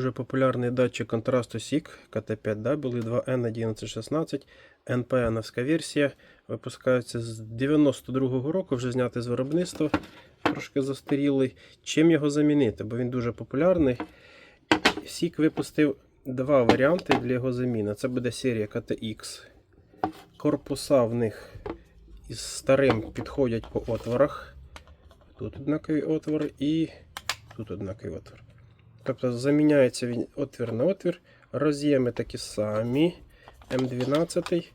Дуже популярний датчик контрасту SIG KT5W 2N1116 NPN версія. Випускається з 92-го року, вже знятий з виробництва. Трошки застарілий. Чим його замінити? Бо він дуже популярний. SIG випустив два варіанти для його заміни. Це буде серія KTX. Корпуса в них із старим підходять по отворах. Тут однакові отвори і тут однаковий отвор. Тобто заміняється він отвір на отвір. Роз'єми такі самі. М12.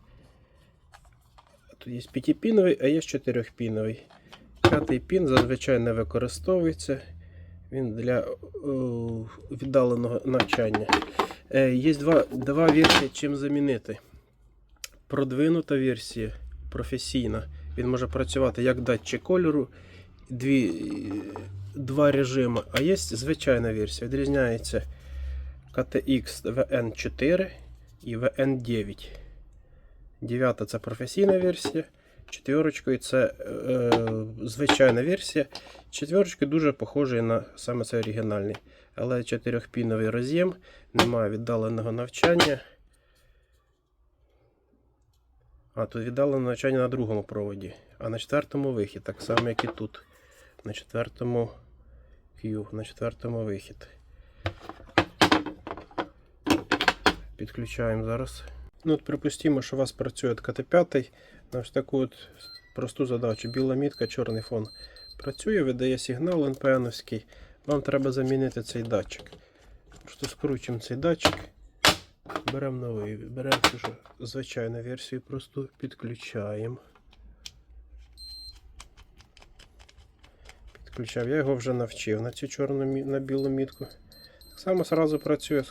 Тут є 5-піновий, а є 4-піновий. П'ятий пін зазвичай не використовується. Він для е, віддаленого навчання. Е, є два, два версії, чим замінити. Продвинута версія професійна. Він може працювати як датчик кольору, дві, два режими. А є звичайна версія. Відрізняється KTX VN4 і VN9. Дев'ята це професійна версія. Четверочкою це е, звичайна версія. Четверочкою дуже похожий на саме це оригінальний. Але 4-піновий роз'єм, немає віддаленого навчання. А, тут віддалене навчання на другому проводі, а на четвертому вихід, так само, як і тут. На четвертому Q, на четвертому вихід. Підключаємо зараз. Ну, от Припустимо, що у вас працює КТ5 на ось таку от просту задачу. Біла мітка, чорний фон. Працює, видає сигнал НПНовський. Вам треба замінити цей датчик. Просто скручуємо цей датчик. Беремо новий, беремо звичайну версію, просто підключаємо. Підключав. Я його вже навчив на цю чорну на білу мітку. Так само зразу працює.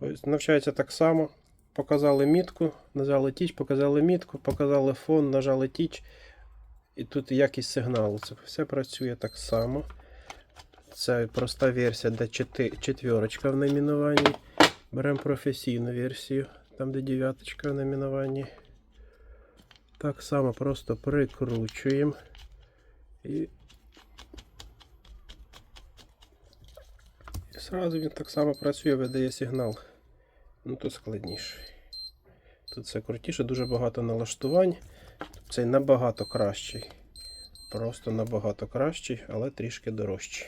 Ось, навчається так само. Показали мітку, нажали тіч, показали мітку, показали фон, нажали тіч. І тут якість сигналу. Це все працює так само. Це проста версія, де четверочка в найменуванні. Беремо професійну версію, там де дев'яточка в найменуванні. Так само просто прикручуємо. І... сразу він так само працює, видає сигнал. Ну тут складніше. Тут все крутіше, дуже багато налаштувань. Цей набагато кращий. Просто набагато кращий, але трішки дорожчий.